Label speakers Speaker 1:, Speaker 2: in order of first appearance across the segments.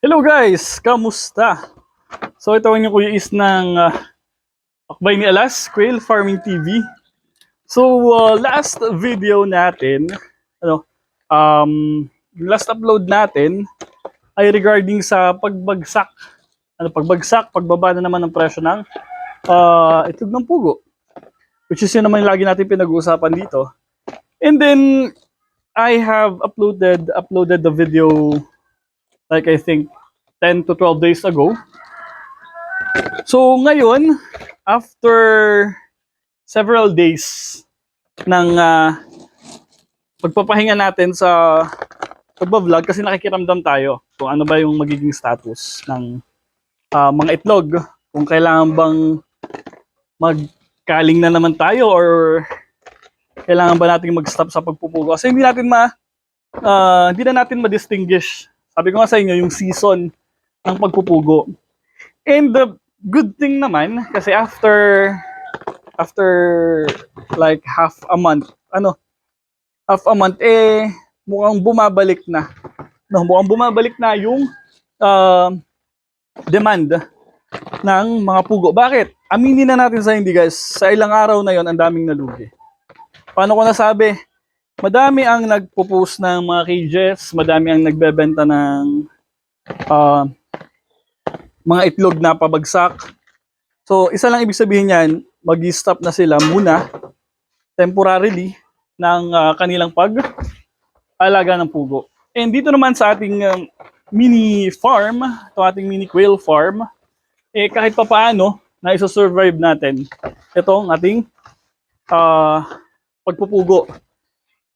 Speaker 1: Hello guys! Kamusta? So ito ang Kuya Is ng uh, Akbay ni Alas, Quail Farming TV. So uh, last video natin, ano, um, last upload natin ay regarding sa pagbagsak. Ano, pagbagsak, pagbaba na naman ng presyo ng uh, itlog ng pugo. Which is yun naman lagi natin pinag-uusapan dito. And then, I have uploaded uploaded the video like I think 10 to 12 days ago. So ngayon, after several days ng uh, pagpapahinga natin sa pagbablog kasi nakikiramdam tayo kung ano ba yung magiging status ng ah, mga itlog. Kung kailangan bang magkaling na naman tayo or kailangan ba nating mag-stop sa pagpupugo. Kasi hindi natin ma ah, hindi na natin ma-distinguish. Sabi ko nga sa inyo, yung season ng pagpupugo. And the good thing naman, kasi after, after like half a month, ano, half a month, eh, mukhang bumabalik na. No, mukhang bumabalik na yung ah, demand ng mga pugo. Bakit? Aminin na natin sa hindi guys, sa ilang araw na yon ang daming nalugi. Paano ko nasabi? Madami ang nagpo-post ng mga cages, madami ang nagbebenta ng ah, mga itlog na pabagsak. So, isa lang ibig sabihin niyan, mag-stop na sila muna temporarily ng ah, kanilang pag-alaga ng pugo. And dito naman sa ating um, mini farm, ito ating mini quail farm, eh kahit pa paano na isa-survive natin itong ating ah, pagpupugo.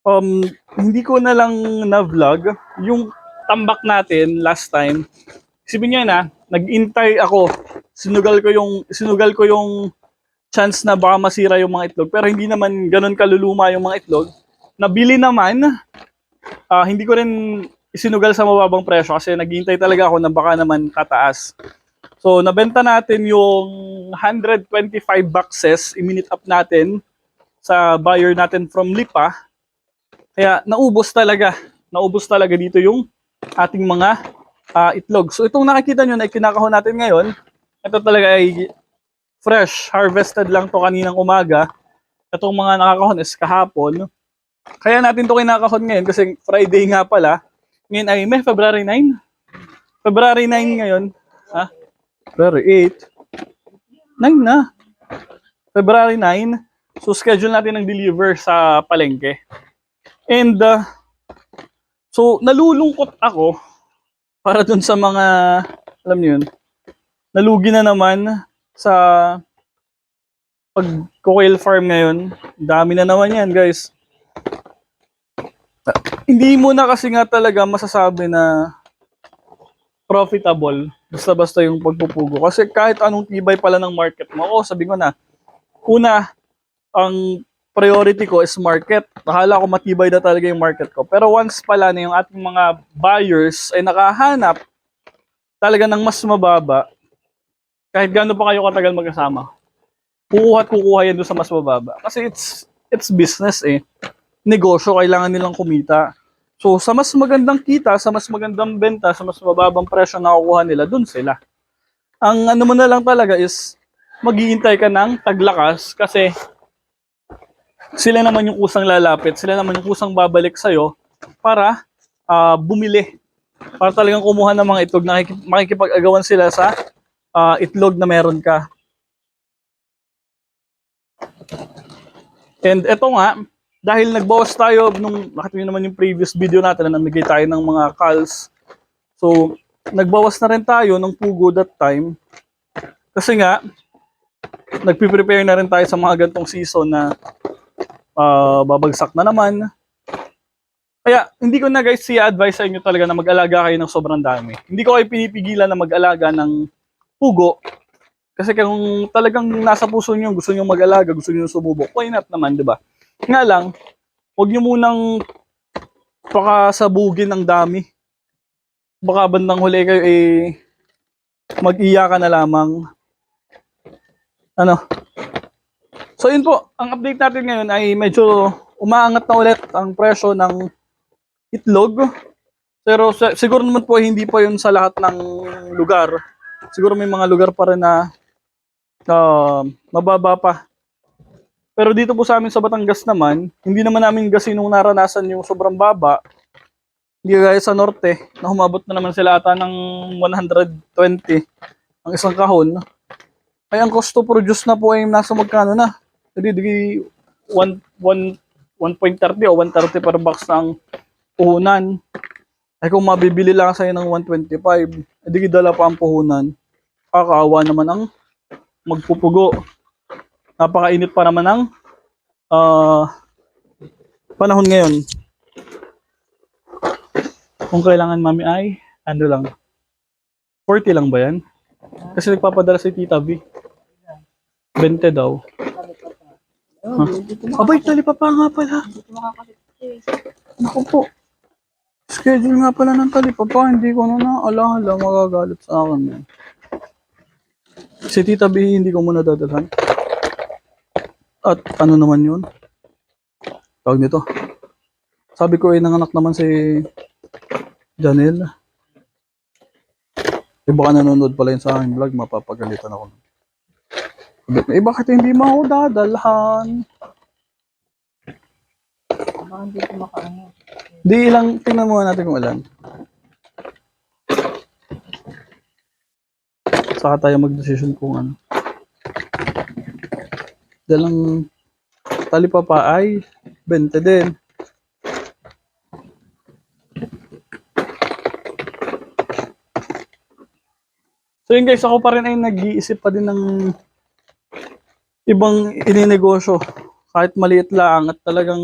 Speaker 1: Um, hindi ko na lang na-vlog yung tambak natin last time. Isipin niyo na, nag-intay ako. Sinugal ko yung sinugal ko yung chance na baka masira yung mga itlog pero hindi naman ganun kaluluma yung mga itlog. Nabili naman, ah, hindi ko rin isinugal sa mababang presyo kasi naghihintay talaga ako na baka naman kataas. So, nabenta natin yung 125 boxes, i-minute up natin sa buyer natin from Lipa. Kaya naubos talaga, naubos talaga dito yung ating mga ah, itlog. So itong nakikita nyo na kinakahon natin ngayon, ito talaga ay fresh, harvested lang to kaninang umaga. Itong mga nakakahon is kahapon. Kaya natin to kinakahon ngayon kasi Friday nga pala. Ngayon ay may February 9. February 9 ngayon. Ha? February 8. 9 na. February 9. So schedule natin ng deliver sa palengke. And uh, so nalulungkot ako para dun sa mga alam niyo yun, nalugi na naman sa pag quail farm ngayon. Dami na naman yan, guys. Ah, Hindi mo na kasi nga talaga masasabi na profitable basta-basta yung pagpupugo. Kasi kahit anong tibay pala ng market mo, ako sabi ko na, una, ang priority ko is market. Akala ko matibay na talaga yung market ko. Pero once pala na yung ating mga buyers ay nakahanap talaga ng mas mababa, kahit gaano pa kayo katagal magkasama, kukuha at kukuha yan doon sa mas mababa. Kasi it's, it's business eh. Negosyo, kailangan nilang kumita. So, sa mas magandang kita, sa mas magandang benta, sa mas mababang presyo na kukuha nila, dun sila. Ang ano mo na lang talaga is, maghihintay ka ng taglakas kasi sila naman yung kusang lalapit, sila naman yung kusang babalik sa'yo para ah, bumili. Para talagang kumuha ng mga itlog, makikipag-agawan sila sa ah, itlog na meron ka. And eto nga, dahil nagbawas tayo nung nakita niyo naman yung previous video natin na namigay tayo ng mga calls. So, nagbawas na rin tayo ng pugo that time. Kasi nga, nagpe-prepare na rin tayo sa mga gantong season na ah, babagsak na naman. Kaya, hindi ko na guys i-advise sa inyo talaga na mag-alaga kayo ng sobrang dami. Hindi ko kayo pinipigilan na mag-alaga ng pugo. Kasi kung talagang nasa puso nyo, gusto nyo mag-alaga, gusto nyo sumubok, why not naman, di ba? Nga lang, huwag nyo munang pakasabugin ng dami. Baka bandang huli kayo eh, mag-iya na lamang. Ano? So yun po, ang update natin ngayon ay medyo umaangat na ulit ang presyo ng itlog. Pero siguro naman po hindi pa yun sa lahat ng lugar. Siguro may mga lugar pa rin na ah, mababa pa. Pero dito po sa amin sa Batangas naman, hindi naman namin gasinong naranasan yung sobrang baba. Hindi gaya sa norte, na humabot na naman sila ata ng 120 ang isang kahon. Ay ang cost to produce na po ay nasa magkano na? Hindi, di 1, 1, 1.30 o 130 per box ng puhunan. Ay kung mabibili lang sa'yo ng 125, edi dala pa ang puhunan. Kakaawa naman ang magpupugo. Napakainit pa naman ang ah, panahon ngayon. Kung kailangan mami ay, ano lang, 40 lang ba yan? Kasi nagpapadala si Tita B. 20 daw. Huh? Abay, tali pa pa nga pala. Naku po. Schedule nga pala ng tali pa pa. Hindi ko na naalaala. Magagalit sa akin yan. Si Tita B, hindi ko muna dadalhan. At ano naman yun? Tawag nito. Sabi ko, eh, nanganak naman si Janelle. Eh, baka nanonood pala yun sa aking vlog, mapapagalitan ako. Eh, bakit hindi mo ako dadalhan?
Speaker 2: Baka hindi ko makaano.
Speaker 1: Di ilang, tingnan mo natin kung ilan. Saka tayo mag-decision kung ano. Dalang tali pa pa ay 20 din. So yun guys, ako pa rin ay nag-iisip pa din ng ibang ininegosyo. Kahit maliit lang at talagang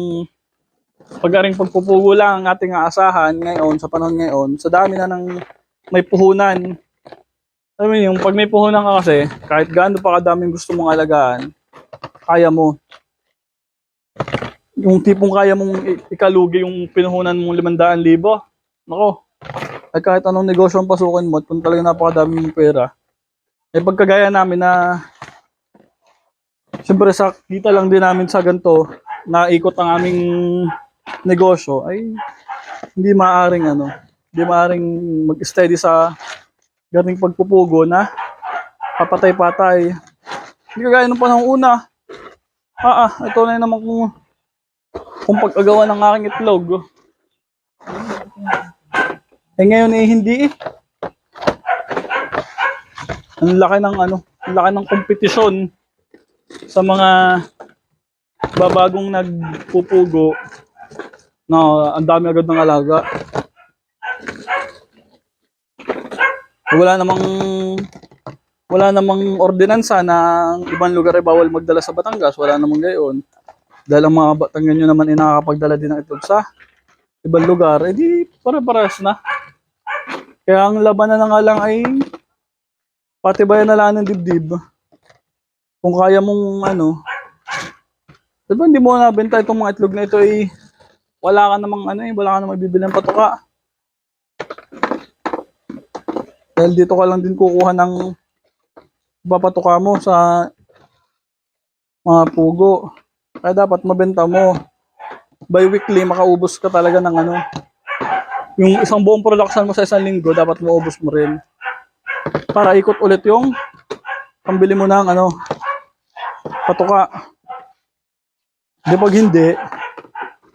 Speaker 1: pag-aring pagpupugo lang ang ating aasahan ngayon, sa panahon ngayon, sa dami na ng may puhunan. Mo yun, yung pag may puhunan ka kasi, kahit gaano pa kadaming gusto mong alagaan, kaya mo. Yung tipong kaya mong i- ikalugi yung pinuhunan mong 500,000, nako, ay kahit anong negosyo ang pasukin mo, at kung talagang napakadami pera, may pagkagaya namin na, siyempre sa kita lang din namin sa ganito, na ikot ang aming negosyo ay hindi maaring ano, hindi maaring mag-steady sa ganing pagpupugo na papatay-patay. Hindi kagaya nung panahon una. Ah, ah, ito na naman kung kung pag-agawa ng aking itlog. Eh ngayon eh hindi eh. Ang laki ng ano, ang laki ng kompetisyon sa mga babagong nagpupugo na ang dami agad ng alaga. Wala namang wala namang ordinansa na ang ibang lugar ay bawal magdala sa Batangas. Wala namang gayon. Dahil ang mga Batanganyo naman ay nakakapagdala din ng itlog sa ibang lugar, eh di pare-pares na. Kaya ang labanan na nga lang ay patibayan na lang ng dibdib. Kung kaya mong ano, Diba hindi mo nabenta itong mga itlog na ito ay wala ka namang ano eh, wala ka namang bibili ng patuka. Dahil dito ka lang din kukuha ng papatuka mo sa mga pugo. Kaya dapat mabenta mo. By weekly, makaubos ka talaga ng ano. Yung isang buong production mo sa isang linggo, dapat maubos mo rin. Para ikot ulit yung pambili mo ng ano, patuka. Di pag hindi,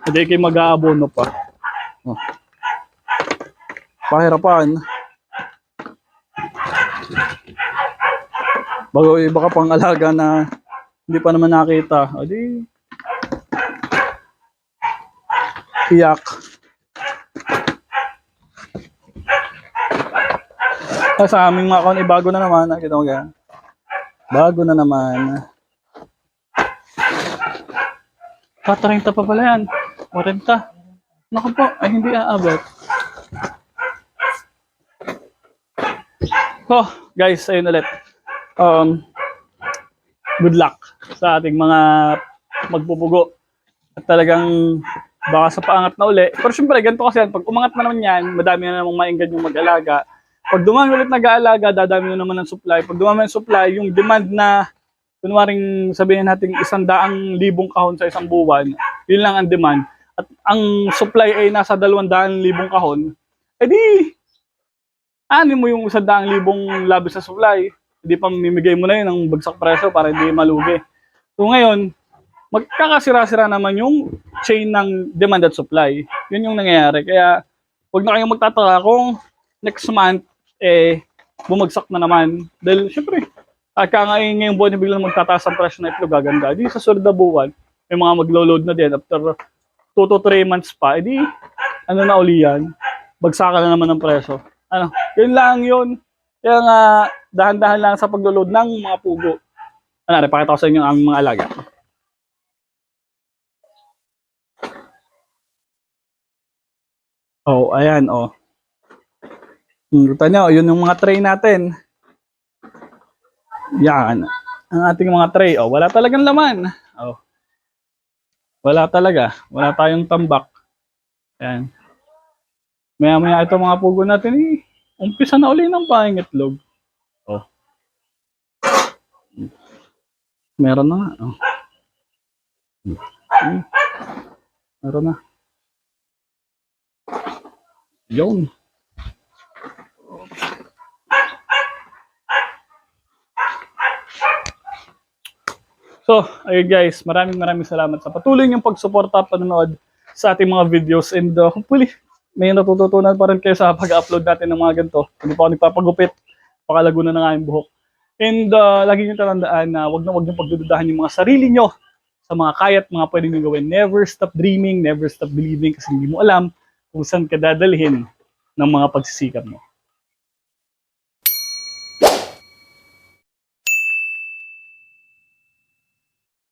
Speaker 1: hindi kayo mag-aabono pa. Oh. Pahirapan. Bago iba ka pang alaga na hindi pa naman nakita. O di, iyak. Ah, sa aming mga kaon, eh, bago na naman. Nakita mo yan. Bago na naman. Ah, 30 pa pala yan. 40. Naku po, ay hindi aabot. So, guys, ayun ulit. Um, good luck sa ating mga magpupugo. At talagang baka sa paangat na uli. Pero syempre, ganito kasi yan. Pag umangat na naman yan, madami na namang mainggan yung mag-alaga. Pag dumami ulit nag-aalaga, dadami na naman ng supply. Pag dumami ng supply, yung demand na kunwaring sabihin natin isang daang libong kahon sa isang buwan, yun lang ang demand. At ang supply ay nasa dalawang daan libong kahon, eh di, ano mo yung isang daang libong labis na supply, hindi pa mimigay mo na yun ng bagsak presyo para hindi malugi. So ngayon, magkakasira-sira naman yung chain ng demand at supply. Yun yung nangyayari. Kaya, huwag na kayong magtataka kung next month, eh, bumagsak na naman. Dahil, syempre, at kaya nga eh, ngayong buwan biglang magtataas ang presyo na itlog, gaganda. Di sa sunod na buwan, may mga maglo-load na din. After 2 to 3 months pa, edi, ano na uli yan, bagsakan na naman ng presyo. Ano, yun lang yun. Kaya nga, dahan-dahan lang sa paglo-load ng mga pugo. Ano, pakita ko sa inyo ang mga alaga. Oh, ayan, oh. Hmm, Kita nyo, yun yung mga tray natin. Yan. Ang ating mga tray. Oh, wala talagang laman. Oh. Wala talaga. Wala tayong tambak. Yan. Maya maya ito mga pugo natin eh. Umpisa na uli ng pangingitlog. Oh. Meron na nga. Oh. Hmm. Meron na. Yun. So, ayun guys, maraming maraming salamat sa patuloy niyong pagsuporta, panonood sa ating mga videos and uh, hopefully may natututunan pa rin kayo sa pag-upload natin ng mga ganito. Hindi pa ako nagpapagupit, pakalago na ng aking buhok. And uh, lagi nyo tatandaan na wag na wag nyo pagdududahan yung mga sarili nyo sa mga kayat, mga pwedeng nyo gawin. Never stop dreaming, never stop believing kasi hindi mo alam kung saan ka dadalhin ng mga pagsisikap mo.